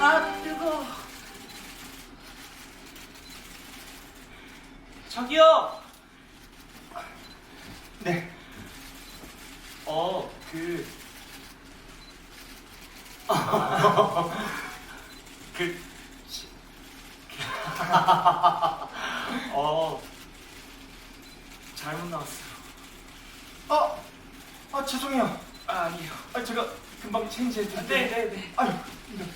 아 뜨거. 저기요. 네. 어, 그. 그. 시- 어. 잘못 나왔어요. 아, 아 죄송해요. 아, 아니요. 아 제가 금방 체인지해 드릴게요. 네, 네, 네. 아유, 이런.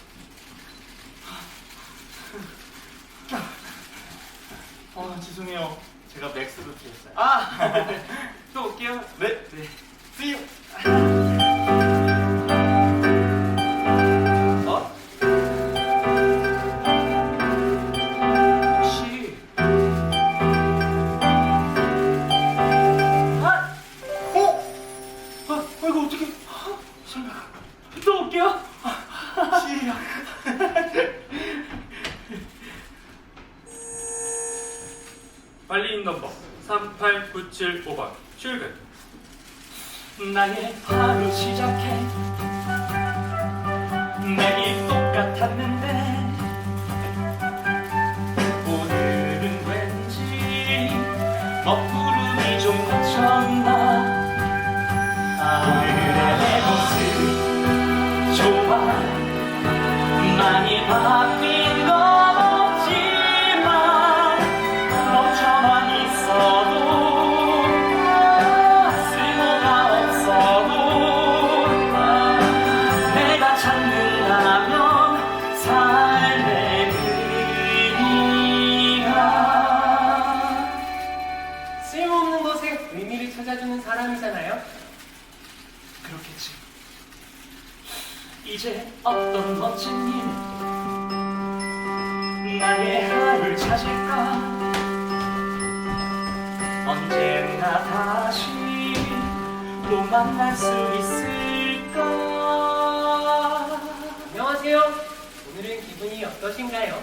아 죄송해요. 제가 맥스로 드렸어요. 아, 또 올게요. 네. 관리인 넘버 38975번 출근. 나의 하루 시작해. 매일 똑같았는데 오늘은 왠지 먹구름이 좀 걷혔나? 오늘의 내 모습 좋아. 많이 바뀐 의미를 찾아주는 사람이잖아요. 그렇겠지 이제 어떤 멋진 일 나의 하루를 찾을까 언젠가 다시 또 만날 수 있을까 안녕하세요. 오늘은 기분이 어떠신가요?